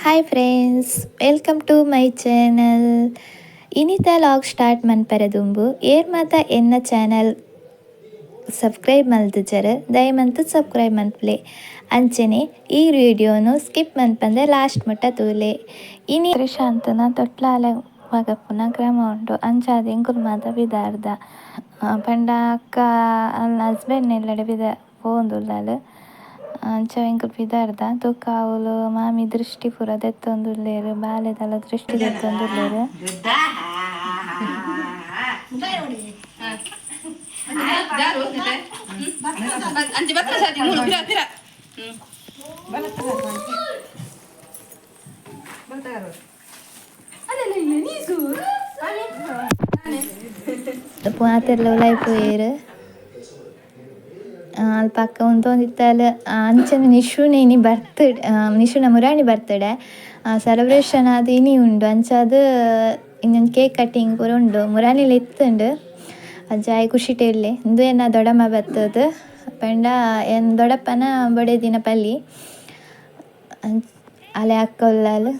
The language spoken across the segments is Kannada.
Hi friends welcome to my channel ಇನಿತ ಲಾಗ್ ಸ್ಟಾರ್ಟ್ ಮನ್ ದುಂಬು ಏರ್ ಮಾತ ಎನ್ನ ಚಾನಲ್ ಸಬ್ಸ್ಕ್ರೈಬ್ ಮಲ್ದಿಜರ್ ದಯಮಂತು ಸಬ್ಸ್ಕ್ರೈಬ್ ಮನ್ಪುಲೆ ಅಂಚನೆ ಈ ವಿಡಿಯೋನು ಸ್ಕಿಪ್ ಮನ್ಪಂದೆ ಲಾಸ್ಟ್ ಮುಟ್ಟ ತೂಲೆ ಇನಿ ಪ್ರಶಾಂತನ ತೊಟ್ಲಾಲ ಮಗಪ್ಪುನ ಕ್ರಮ ಉಂಟು ಅಂಚಾದ ಎಂಕುಲು ಮಾತ ಬಿದಾರ್ದ ಪಂಡ ಅಕ್ಕ ಹಸ್ಬೆಂಡ್ ಎಲ್ಲಡೆ ಬಿದ ಪೋಂದುಲ್ಲಾಲ್ ಅಂಚ ಎಂಕುಲು ಪಿದಾರ್ದ ತುಕ್ಕ ಅವ್ಲು ಮಾಮಿ ದೃಷ್ಟಿ ಪೂರ ದೆತ್ತೊಂದುಲ್ಲೆರ್ ಬಾಲೆದಲ ದೃಷ್ಟಿ ದೆತ್ತೊಂದುಲ್ಲೆರ್. ಅಂಚೆ ಬತ್ತ ಸಾತಿ ಮೂಲು ಪಿರ ಪಿರ ಮಾತೆರ್ಲ ಉಲಾಯ್ಪೋಯೆರ್ ಅಲ್ಲಿ ಪಕ್ಕ ಉಂತೊಂದಿತ್ತಲ ಅಂಚನೆ ನಿಶುನೆ ಇನಿ ಬರ್ತಡೇ ನಿಶುನ ಮುರಾಣಿ ಬರ್ತಡೇ ಸೆಲೆಬ್ರೇಷನ್ ಆದ್ ಇನಿ ಉಂಡು ಅಂಚಾದ್ ಇನ್ನೊಂದು ಕೇಕ್ ಕಟ್ಟಿಂಗ್ ಪೂರ ಉಂಡು ಮುರಾಣಿಲ ಇತ್ತುಂಡು ಅಂಚಾಯ್ ಖುಷಿ ಟೇರ್ಲೆ ಇಂದು ಎನ್ನ ದೊಡಮ್ಮ ಬತ್ತದ ಪಂಡ ಎನ್ ದೊಡಪ್ಪನ ಬೊಡೆ ದಿನ ಪಲ್ಲಿ ಅಂಚ್ ಅಲೆ ಅಕ್ಕ ಉಲ್ಲಾಲ್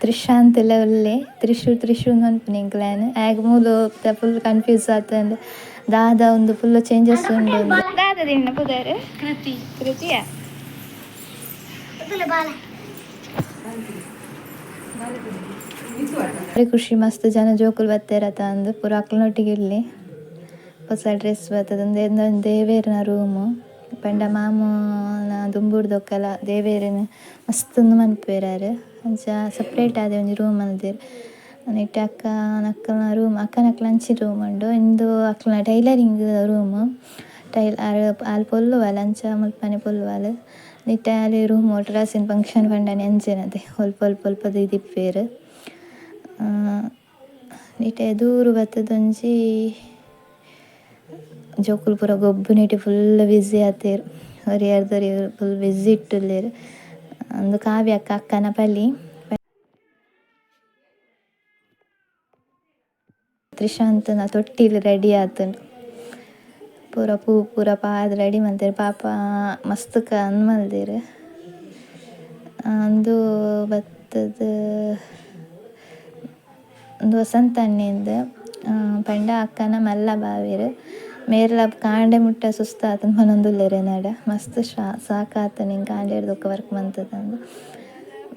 ತ್ರಿಶಾಂತಲ ಉಲ್ಲೆ ತ್ರಿಶು ತ್ರಿಶು ಅನ್ಪುನಿಂಕ್ಲಾನ್ ಆಗ ಮೂಲು ಫುಲ್ ಕನ್ಫ್ಯೂಸ್ ಆತಂಡ್ ದಾದ ಒಂದು ಫುಲ್ ಚೇಂಜಸ್ ಉಂಡು ದಾದ ದಿನ ಪುದರ್? ಕೃತಿ. ಕೃತಿಯ? ಖುಷಿ ಮಸ್ತ್ ಜನ ಜೋಕುಲು ಬತ್ತೇರತ ಅಂದು. ಪೂರ ಅಕ್ಲನೊಟ್ಟಿಗೆ ಇರ್ಲಿ. ಹೊಸ ಡ್ರೆಸ್ ಬರ್ತದೆ ಒಂದು ದೇವೇರನ ರೂಮು ಪಂಡ ಮಾಮೂನ ದುಂಬುಡ್ದೊಕ್ಕಲ ದೇವೇರಿನ ಮಸ್ತ್ ಮನ್ಪೇರಾರು ಅಂಚ ಸಪ್ರೇಟ್ ಆದ ಒಂದು ರೂಮ್ ಮಲ್ದೆರ್ ನೆಟ್ಟ್ ಅಕ್ಕ ಅಕ್ಕನ ರೂಮ್ ಅಕ್ಕನ ಅಕ್ಲ ಅಂಚಿ ರೂಮ್ ಉಂಡು ಇಂದು ಅಕ್ಲನ ಟೈಲರಿಂಗ್ ರೂಮ್ ಟೈಲ್ ಆಲ್ ಪೊಲ್ಲುವಲ್ ಅಂಚ ಮುಲ್ಪನೆ ಪೊಲ್ಲುವಲ್ ನಿಟ್ಟ ಅಲ್ಲಿ ರೂಮ್ ಡ್ರೆಸ್ಸಿನ ಫಂಕ್ಷನ್ ಪಂಡನೆ ಅಂಚೆನದೆ ಒಲ್ಪ ಒಲ್ಪ ಒಲ್ಪ ದಿಪ್ಪೇರು ನಿಟ್ಟ ದೂರು ಬತ್ತದೊಂಜಿ ಜೋಕುಲು ಪೂರ ಗೊಬ್ಬು ನೀಟಿ ಫುಲ್ ಬ್ಯುಸಿ ಆತೇರು ಹೊರಿಯರ್ದೊರಿ ಫುಲ್ ಬ್ಯುಸಿ ಇಟ್ಟುಲ್ಲೇರು ಒಂದು ಕಾವ್ಯ ಅಕ್ಕ ಅಕ್ಕನ ಪಲ್ಲಿ ತ್ರಿಶಾಂತನ ತೊಟ್ಟಿಲ್ ರೆಡಿ ಆತುಂಡು ಪೂರ ಪೂ, ಪೂರ ಪಾದ್ ರೆಡಿ ಮಂತೆರ್ ಪಾಪ ಮಸ್ತ್ ಕನ್ ಮಲ್ದೆರ್ ಅಂದು ಬತ್ತದ, ಒಂದು ವಸಂತ ಅನ್ನಿಂದ ಪಂಡ ಅಕ್ಕನ ಮಲ್ಲ ಬಾವೆರ್. ಮೇರ್ಲ ಕಾಂಡೆ ಮುಟ್ಟ ಸುಸ್ತಾತಂದು ಮನೊಂದುಲ್ಲೆರ್ ನಡ. ಮಸ್ತ್ ಶಾ ಸಾಕಾತನ ನಿಂಗೆ ಕಾಂಡೆ ಹಿಡ್ದು ವರ್ಕ್ ಮಂತದಂದು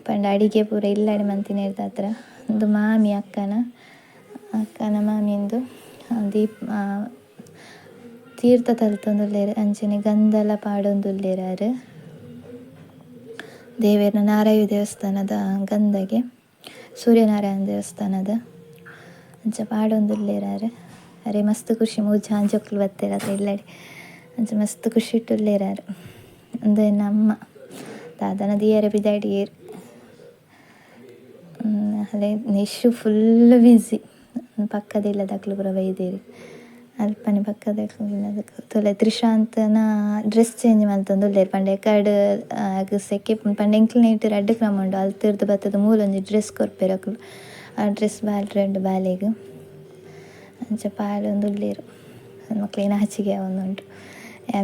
ಪಂಡ ಅಡಿಗೆ ಪೂರ ಇಲ್ಲಡೆ ಮಂತಿನ ಹತ್ರ ಒಂದು ಮಾಮಿ ಅಕ್ಕನ ಅಕ್ಕನ ಮಾಮಿಯಂದು ದೀಪ ತೀರ್ಥ ತಲ್ತೊಂದುಲ್ಲೆರ್ ಅಂಚನೆ ಗಂಧಲ ಪಾಡೊಂದುಲ್ಲೆರಾರು. ದೇವೇರ್ನ ನಾರಾಯಣ ದೇವಸ್ಥಾನದ ಗಂಧಗೆ ಸೂರ್ಯನಾರಾಯಣ ದೇವಸ್ಥಾನದ ಅಂಚ ಪಾಡೊಂದುಲ್ಲೆರಾರು. ಅರೆ ಮಸ್ತ್ ಖುಷಿ ಮೂಜಿ ಆಂಜೊಕ್ಲು ಬತ್ತೆರ್ ಇಲ್ಲಡೆ. ಅಂಚ ಮಸ್ತ್ ಖುಷಿ ಇಟ್ಟುಲ್ಲೆರಾರ್. ಅಂದರೆ ನಮ್ಮ ದಾದನ ದಿಯರ ಬಿದಾಡಿಯರು. ಅಲೆ ನೆಶು ಫುಲ್ ಬ್ಯುಸಿ ಪಕ್ಕದಿಲ್ಲ ದಕ್ಲು ಪೂರ ಬೈದೇರಿ ಅಲ್ಪನೆ ಪಕ್ಕದ ತೊಲೆ ತ್ರಿಶಾಂತನ ಡ್ರೆಸ್ ಚೇಂಜ್ ಮಲ್ತೊಂದುಲ್ಲೆರ್ ಪಂಡ ಎಕಡ್ ಕಡ್ ಸೆಕೆ ಪಂಡ ಎಂಕ್ಲಿನೇಟ್ ರಡ್ಡ್ ಕ್ರಮ ಉಂಡು ಅಲ್ತಿರ್ದು ಬತ್ತದ ಮೂಲೊಂಜಿ ಡ್ರೆಸ್ ಕೊರ್ಪೆರ್ ಅಕ್ಲು ಆ ಡ್ರೆಸ್ ಬಾಲ್ ರೆಂಡ್ ಬಾಲೆಗ್. ಅಂಚ ಪಾಡೊಂದುಲ್ಲೆರ್ ಮಕ್ಳಿಗೆ ನಾಚಿಗೆ ಒಂದುಂಟು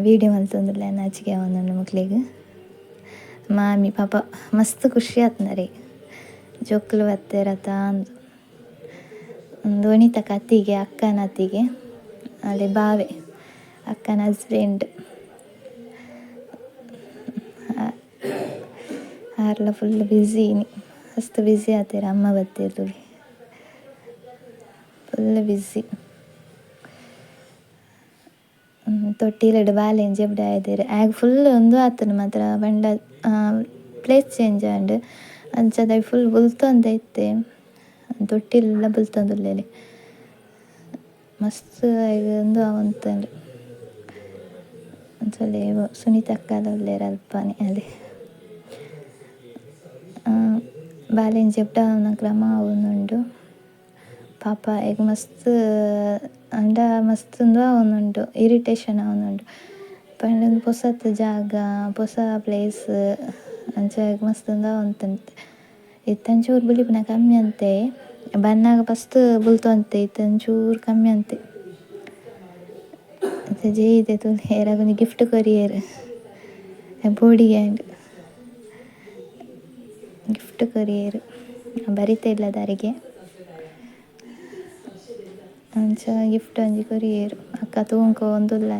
ವೀಡಿಯೋ ಮಲ್ತೊಂದುಲ್ಲ ನಾಚಿಗೆ ಆವೊಂದುಂಡು ಮಕ್ಳಿಗೆ. ಮಾಮಿ, ಪಾಪ ಮಸ್ತ್ ಖುಷಿ ಆತ್ನರಿ. ಜೋಕುಲು ಬತ್ತೆರತ ಅಂದು. ಒಂದು ವನಿತಕ್ಕ ಅತ್ತಿಗೆ ಅಕ್ಕನ ಅತ್ತಿಗೆ, ಅದೇ ಬಾವೆ, ಅಕ್ಕನ ಹಸ್ಬೆಂಡ್ ಆರ್ಲ ಫುಲ್ ಬ್ಯುಸಿ ಮಸ್ತ್ ಬ್ಯುಸಿ ಆತೇರ ಅಮ್ಮ ಬತ್ತಿರ್ದು ಫುಲ್ ಬ್ಯುಸಿ ತೊಟ್ಟಿಲಡ್ ಬಾಲೆಂಜ್ ಎಬ್ಡ ಆಯ್ದೇರು ಆಗ ಫುಲ್ ಒಂದು ಆತನ ಮಾತ್ರ ಬಂಡ ಪ್ಲೇಸ್ ಚೇಂಜ್ ಆಂಡ್ ಅಂಚದ ಫುಲ್ ಬುಲ್ತೊಂದ ತೊಟ್ಟಿಲೆಲ್ಲ ಬುಲ್ತೊಂದುಲ್ಲೆರ್ ಮಸ್ತ್ ಆಯ್ಗ್ ಉಂದು ಅವಂತಂಡು ಒಂದ್ಸಲ ಸುನೀತ ಅಕ್ಕಲ ಉಲ್ಲೆರ್ ಅಲ್ಪನೆ ಅದೇ ಬಾಲೆನ್ ಜೆಬ್ಡ ಅವನ ಕ್ರಮ ಆವೊಂದುಂಡು ಪಾಪ ಈಗ ಮಸ್ತ್, ಅಂಡ ಮಸ್ತ್ ಉಂದು ಆವೊಂದುಂಡು ಇರಿಟೇಷನ್ ಆವೊಂದುಂಡು ಪಂಡ ಪೊಸತ್ ಜಾಗ, ಪೊಸ ಪ್ಲೇಸ್ ಅಂಚ ಈಗ ಮಸ್ತ್ ಉಂದು ಆವೊಂದುಂಡು ಇತ್ತಂಚೂರು ಬುಲಿಪುನ ಕಮ್ಮಿ ಅಂತೆ. ಬನ್ನಾಗ ಫಸ್ಟ್ ಬುಲ್ತೊಂತೆ ಇತ್ತಂಚೂರು ಕಮ್ಮಿ ಅಂತೆ. ಜೇಯಿದೆ ತುಲೆ ಏರಾಗೊಂದು ಗಿಫ್ಟ್ ಕೊರಿಯರ್ ಬೋಡಿ ಗ್ಯಾಂಡ್ ಗಿಫ್ಟ್ ಕೊರಿಯರ್ ಬರಿತಾ ಇಲ್ಲ ದಾರಿಗೆ. ಅಂಚ ಗಿಫ್ಟ್ ಒಂಜಿ ಕೊರಿಯರು ಅಕ್ಕ ತೂಂಕ, ಒಂದುಲ್ಲ.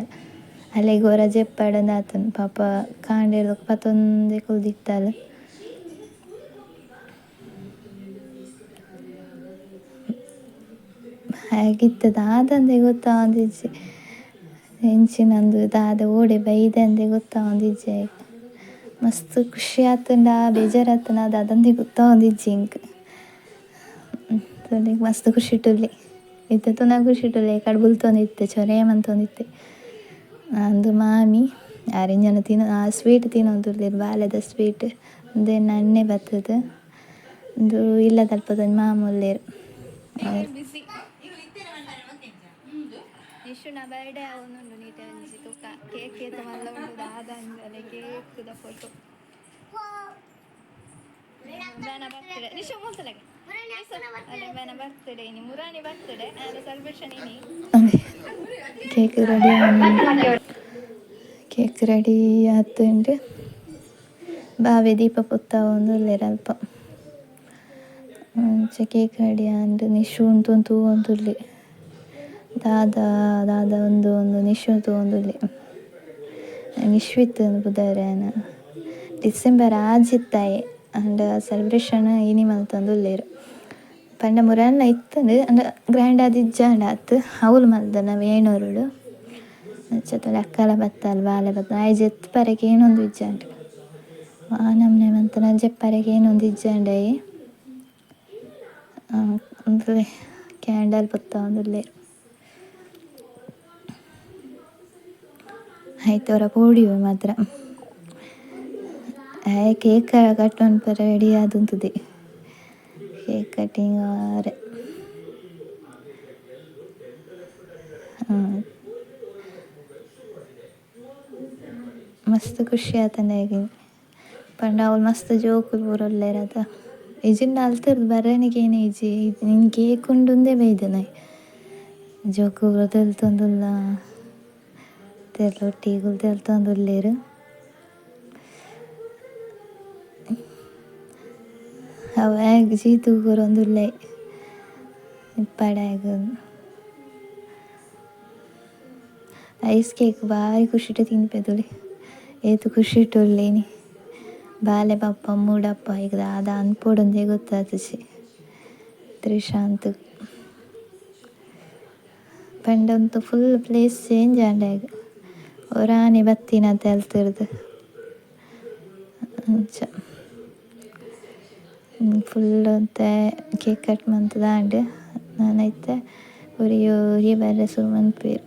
ಅಲೆಗೋ ರಜೆ ಪಡಂದ ಆತನು ಪಾಪ ಕಾಂಡೆರ್ದು ಪತ್ತೊಂದೇ ಕುಲ್ದಿತ್ತಲ್ಲ ಹಾಗಿತ್ತು ದಾದಂದೆ ಗೊತ್ತಾಂದಿಜ್ಜೆ ಹೆಂಚಿನಂದು ದಾದ ಓಡೆ ಬೈದಂದೆ ಗೊತ್ತಾಂದಿಜ್ಜೆ ಮಸ್ತ್ ಖುಷಿ ಆತಂಡ ಬೇಜಾರಾತನ ದಾದಂದೆ ಗೊತ್ತಾಂದಿಜ್ಜೆ ಎಂಕ್ ತೊಲಿಗ್ ಮಸ್ತ್ ಖುಷಿ ಇಟ್ಟುಲ್ಲಿ ಇತ್ತೆ ತುನ ಖುಷಿ ಕಡ್ಬುಲ್ ಕಡ್ ಬುಲ್ತೊಂದಿತ್ತೆ ಚೊರೆ ಮಂತೊಂದಿತ್ತೆ ಅಂದು ಮಾಮಿ ಆರೆಂಜನ ತಿನ್ನ, ಆ ಸ್ವೀಟ್ ತಿನ್ನೊಂದುಲ್ಲೆರ್ ಬಾಲೆದ ಸ್ವೀಟ್. ಉಂದೆ ನನ್ನೆ ಬತ್ತದ. ಇಂದು ಇಲ್ಲ ತಲ್ಪದೊಂದು ಮಾಮೂಲ್ಲೇರು ಬಿಸಿ ನಿಶುನ ಬರ್ಡೇ ಅವನುಂಡು ನೀಟ ಒಂಜಿ ತುಕ ಕೇಕ್ ಏತ ಮಲ್ಲ ಉಂಡು ದಾದ ಅಂದಲೆ ಕೇಕ್ ದ ಫೋಟೋ ಬೇನ ಬರ್ತಡೆ ನಿಶು ಮೂಲ್ತಲೆಗೆ ಅದೇ ಬೇನ ಬರ್ತಡೆ ಇನಿ ಮುರಾನಿ ಬರ್ತಡೆ ಅಲ್ಲ ಸೆಲೆಬ್ರೇಷನ್ ಇನಿ ಕೇಕ್ ರೆಡಿ ಕೇಕ್ ರೆಡಿ ಆತುಂಡು ಬಾವೆ ದೀಪ ಪುತ್ತ ಒಂದುಲ್ಲೆರ್ ಅಲ್ಪ ಅಂಚ ಕೇಕ್ ರೆಡಿ ಆಂಡ್ ನಿಶು ಉಂತು ತೂ ಒಂದುಲ್ಲೆ ದಾದ ದಾದ ಒಂದು ಒಂದು ನಿಶು ಒಂದು ನಿಶ್ವಿತ್ ಬುಧವಾರನ. ಡಿಸೆಂಬರ್ ಆಜಿತ್ತಾಯೆ ಅಂಡ್ ಸೆಲೆಬ್ರೇಷನ್ ಇನಿ ಮಲ್ತೊಂದುಲ್ಲೆರ್ ಪಂಡ ಮುರಲ್ಲ ಇತ್ತಂಡು ಅಂಡ ಗ್ರ್ಯಾಂಡ್ ಆದ್ ಇಜ್ಜಾಂಡ ಆತ್ ಅವ್ಲು ಮಲ್ದನ ವೇಣೂರುಡು ಅಂಚತ್ತಲೆ ಅಕ್ಕಲ ಬತ್ತಲ್ ಬಾಲೆ ಬತ್ತ. ಆಯ್ಜ್ ಜೆತ್ ಪರಕೆ ಏನೊಂದು ಇಜ್ಜಾಂಡ್? ಆ ನಮ್ನೆ ಮಂತನ ಜೆಪ್ಪರೆಗೆ ಏನೊಂದು ಇಜ್ಜಾಂಡಾಯಿ ಕ್ಯಾಂಡಲ್ ಪುತ್ತ ಆಯ್ತವರ ಪೋಡಿವೆ ಮಾತ್ರ. ಆಯ್ ಕೇಕ್ ಕಟ್ಟೊಂದು ರೆಡಿ ಆದಂತದೆ. ಕೇಕ್ ಕಟಿಂಗ್ ಆರೆ ಮಸ್ತ್ ಖುಷಿ ಆತಂದೆ ಪಂಡ ಅವ್ಳು ಮಸ್ತ್ ಜೋಕುಲು ಪೂರ ಉಲ್ಲೆರ್ ಆತ ಇಜಿಂಡ ಅಲ್ತಿರ್ದು ಬರನಿಗೆ ಏನು ಇಜಿ ನಿನ್ ಕೇಕ್ ಉಂಡುಂದೇ ಬೈದನ ಜೋಕು ಪೂರ ತೆಲ್ತೊಂದುಲ್ಲ ತೆರ್ಲೊಟ್ಟಿಗುಲು ತೆಲ್ತೊಂದುಲ್ಲೆರ್ ಅವ ಆಗ್ ಜೀತು ಕೊರೊಂದುಲ್ಲೆ ಇಪ್ಪಡಾಗ್ ಐಸ್ ಕೇಕ್ ಬಾರಿ ಖುಷಿಟ್ ತಿನ್ಪೆದುಲೆ ಏತು ಖುಷಿ ಇಟ್ಟೊಲ್ಲೇನಿ ಬಾಲೆ ಪಪ್ಪ ಮೂಡಪ್ಪ ಈಗ ದಾದ ಅನ್ಪೊಡೊಂದೇ ಗೊತ್ತಾತುಜಿ ತ್ರಿಶಾಂತ್ ಪಂಡಂತು ಫುಲ್ ಪ್ಲೇಸ್ ಚೇಂಜ್ ಆಂಡಾಗ ಒರಾನೆ ಬತ್ತಿನ ಹೇಳ್ತಿರ್ದು ಅಂಚ ಫುಲ್ ಅಂತ ಕೇಕ್ ಕಟ್ ಮಂತದ ಆಂಡ್ ನಾನೈತೆ ಒರಿ ಒರಿ ಬರ್ರೆ ಸುರು ಮನ್ಪುವೆರ್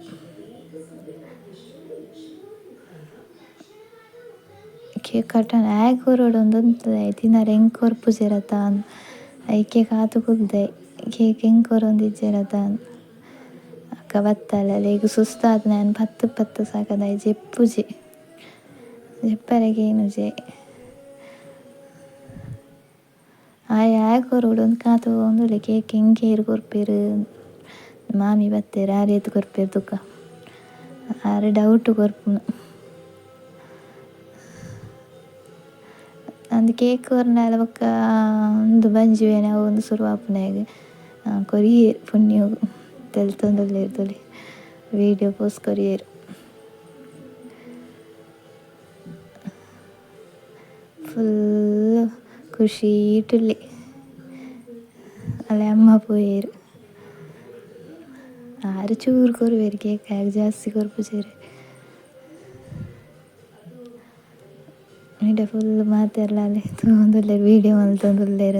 ಕೇಕ್ ಕಟ್ಟನ ಆಗ್ ಕೊರೋಡು ಒಂದೊಂದು ದಿನಾರ ಹೆಂಗ್ ಕೊರ್ಪುಜೆರತ ಐಕೆ ಕಾತು ಕುಲ್ದೆ ಕೇಕ್ ಹೆಂಗ್ ಕೊರೊಂದಿಜ್ಜೆರತ ಅಕ್ಕ ಬತ್ತಲ್ಲ ಈಗ ಸುಸ್ತಾದ್ ನಾನು ಪತ್ತು ಪತ್ತು ಸಾಕದ ಜೆಪ್ಪುಜೆ ಜೆಪ್ಪರೆಗೆ ಏನುಜೆ ಆಯ್ ಆಯ್ ಕೊರೋಡು ಒಂದು ಕಾತು ಒಂದುಲೆ ಕೇಕ್ ಹೆಂಗ್ ಕೇರ್ ಕೊರ್ಪೆರ್ ಮಾಮಿ ಬತ್ತೆರ್ ಆರ್ ಏತ್ ಕೊರ್ಪೆರ್ ತುಕ. ಆರ್ ಡೌಟ್ ಕೊರ್ಪುನು ಅಂದ್ ಕೇಕ್ ಕೊರ್ನಾಲ ಬೊಕ್ಕ ಉಂದು ಬಂಜುವೆನ ಅವು ಒಂದು ಸುರು ಆಪುನಾಗ ಕೊರಿಯೆರ್ ಪುಣ್ಯಗ್ ತೆಲ್ತೊಂದುಲ್ಲೆರ್ ತೂಲೆ ವೀಡಿಯೋ ಪೋಸ್ಟ್ ಕೊರಿಯೆರ್ ಫುಲ್ ಖುಷಿ ಇಟ್ಟುಲ್ಲೆ ಅಲೆ ಅಮ್ಮ ಪೋಯೆರ್ ಆರು ಚೂರು ಕೊರುವೆರ್ ಕೇಕ್ ಆಗ್ ಜಾಸ್ತಿ ಕೊರ್ಪುಜೆರ್ ಮೀಡಿಯಾ ಫುಲ್ ಮಾತೆರ್ಲಾಲೆ ತೂವೊಂದುಲ್ಲೆರ್ ವೀಡಿಯೋ ಮಲ್ತೊಂದುಲ್ಲೆರ್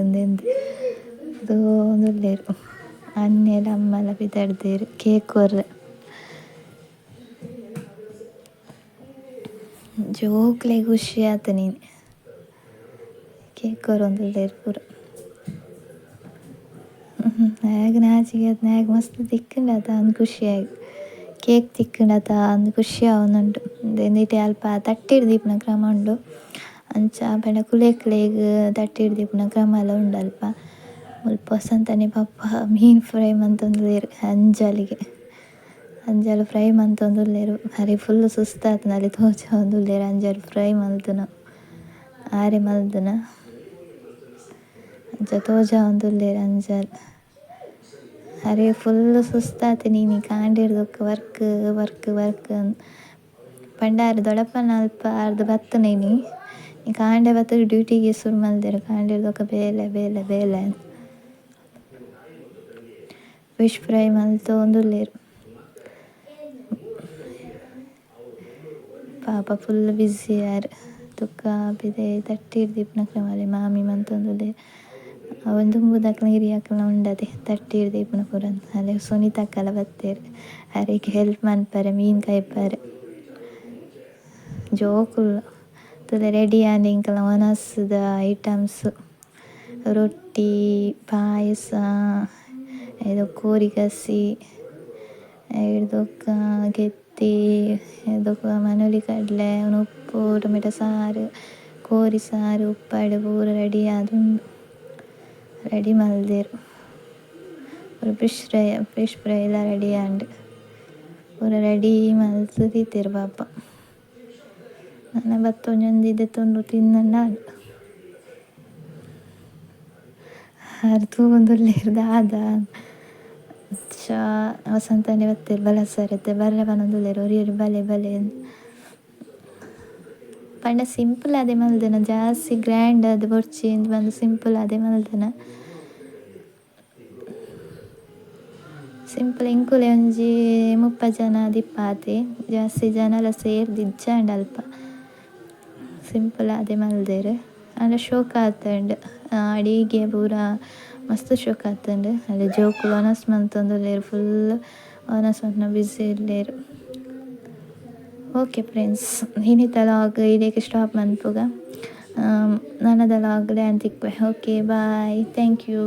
ಉಂದೆಂದ್ ತೂವೊಂದುಲ್ಲೆರ್ ಅನ್ನೆಲ ಅಮ್ಮಲ ಪಿದಡ್ದೆರ್ ಕೇಕ್ ಕೊರ್ರೆ ಜೋಕ್ಲೆ ಖುಷಿ ಆತ್ ನೀನೆ ಕೇಕ್ ಕೊರೊಂದುಲ್ಲೆರ್ ಪೂರ ಆಗ್ ನಾಚಿಕೆ ಆತ್ ಆಗ್ ಮಸ್ತ್ ತಿಕ್ಕುಂಡತ ಅಂದ್ ಖುಷಿ ಆಗ್ ಕೇಕ್ ತಿಕ್ಕುಂಡತ ಅಂದ್ ಖುಷಿ ಆವೊಂದುಂಡು ಉಂದೆಂದಿಟ್ಟೆ ಅಲ್ಪ ತಟ್ಟಿಡ್ ದೀಪುನ ಕ್ರಮ ಉಂಡು ಅಂಚ ಆಪಂಡ ಕುಲೆಕ್ಲೆಗ್ ತಟ್ಟಿಡ್ ದೀಪುನ ಕ್ರಮ ಎಲ್ಲ ಉಂಡು ಅಲ್ಪ ಮುಲ್ಪ ವಸಂತನೆ ಪಾಪ. ಮೀನ್ ಫ್ರೈ ಮಂತೊಂದುಲ್ಲೆರ್ ಅಂಜಲಿಗೆ. ಅಂಜಲ್ ಫ್ರೈ ಮಂತೊಂದುಲ್ಲೆರ್ ಅರೆ ಫುಲ್ ಸುಸ್ತಾತುಂಡು ಅಲೆ ತೋಜೊಂದುಲ್ಲೆರ್ ಅಂಜಲ್ ಫ್ರೈ ಮಲ್ತುನ ಆರೆ ಮಲ್ತುನ ಅಂಚ ತೋಜ ಒಂದುಲ್ಲೆರ್ ಅಂಜಲ್. ಅರೆ ಫುಲ್ ಸುಸ್ತಾತೆ ನೀನಿ ಕಾಂಡೆರ್ದುಕ್ಕ ವರ್ಕ್ ವರ್ಕ್ ವರ್ಕ್ ಪಂಡ ದೊಡಪನ ಅಲ್ಪ ಅರ್ಧ ಬತ್ತುನೇನಿ ಕಾಂಡೆ ಬತ್ತ ಡ್ಯೂಟಿಗೆ ಸುರು ಮಲ್ದೆರ್ ಕಾಂಡೆರ್ದುಕ್ಕ ಬೇಲೆ ಬೇಲೆ ಬೇಲೆ ಫಿಶ್ ಫ್ರೈ ಮಲ್ತೊಂದುಲ್ಲೆರ್ ಪಾಪ ಫುಲ್ ಬ್ಯುಸಿ ಆರ್ ತುಕ್ಕ ಬಿದೆ. ತಟ್ಟಿಡ್ ದೀಪುನಕ್ಲೆ ಮಲೆ ಮಾಮಿ ಮಂತೊಂದುಲ್ಲೆರ್ ಅವನ್ ದುಂಬುದಕ್ಲೆ ಉಂಡದೆ. ಉಂಡತೆ ತಟ್ಟಿಡ್ ದೀಪುನ ಪೂರ ಅಲೆ ಸುನಿತಕ್ಕಲ ಬತ್ತೆರ್. ಅರೆಗ್ ಹೆಲ್ಪ್ ಮನ್ಪರೆ ಮೀನ್ ಕಾಯ್ಪಾರೆ. ಜೋಕುಲ್ ತುಲೆ ರೆಡಿ ಆದ ಇಂಕಲ ಒನಸದ ಐಟಮ್ಸ್ ರೊಟ್ಟಿ, ಪಾಯಸ ಐದು ಕೋರಿಕಸಿ ಐದುಕ್ಕ ಗೆತ್ತಿ ಐದುಕ್ಕ ಮನುಲಿ ಕಡ್ಲೆ ಉಪ್ಪು ಟೊಮೆಟೊ ಸಾರು ಕೋರಿ ಸಾರು ಉಪ್ಪಡೆ ಪೂರ ರೆಡಿ ಆದುಂಡು ರೆಡಿ ಮಲ್ದೆರ್ ಫಿಶ್ ಫ್ರೈ ಫಿಶ್ ಫ್ರೈಲ ರೆಡಿ ಆಂಡ್ ಪೂರ ರೆಡಿ ಮಲ್ತ್ ದೀತೆರ್ ಪಾಪ ನನ ಬತ್ತೊಂಜೊಂದು ದೆತೊಂಡು ತಿನ್ನಂಡ ಆಂಡ್ ಆರ್ ತೂವೊಂದುಲ್ಲೆರ್ ದಾದ ಶಾ ವಸಂತನೆ ಬತ್ತೆರ್ ಬಲಸರೆತೆ ಬರ್ರೆ ಪನೊಂದುಲ್ಲೆರ್ ಒರಿಯೊಡು ಬಲೆ ಬಲೆ ಪಂಡ ಸಿಂಪಲ್ ಆದೆ ಮಲ್ದೆನ ಜಾಸ್ತಿ ಗ್ರ್ಯಾಂಡ್ ಆದ್ ಬೊರ್ಚಿ ಬಂದು ಸಿಂಪಲ್ ಆದೆ ಮಲ್ದೆನ ಸಿಂಪಲ್ ಇಂಕುಲೆ ಒಂಜಿ ಮುಪ್ಪ ಜನ ದಿಪ್ಪಾತೆ ಜಾಸ್ತಿ ಜನಲ ಸೇರ್ದ್ ಇಜ್ಜಂಡ್ ಅಲ್ಪ ಸಿಂಪಲ್ ಆದೆ ಮಲ್ದೆರ್ ಆಂಡ ಶೋಕ ಆತಂಡ್ ಅಡಿಗೆ ಪೂರ ಮಸ್ತ್ ಶೋಕ್ ಆತುಂಡ್ ಅಲೆ ಜೋಕುಲು ವನಸ್ ಮಂತೊಂದುಲ್ಲೆರ್ ಫುಲ್ ಅನಸ್ ಮಂತ್ನ ಬ್ಯುಸಿ ಇಲ್ಲೆರ್ ಓಕೆ ಫ್ರೆಂಡ್ಸ್ ಇನ್ನಿತ ಲಾಗ್ ಇದಕ್ಕೆ ಸ್ಟಾಪ್ ಮನ್ಪುಗ. ನನದ log ಅಂತಿಕ್ವೆ. Okay bye thank you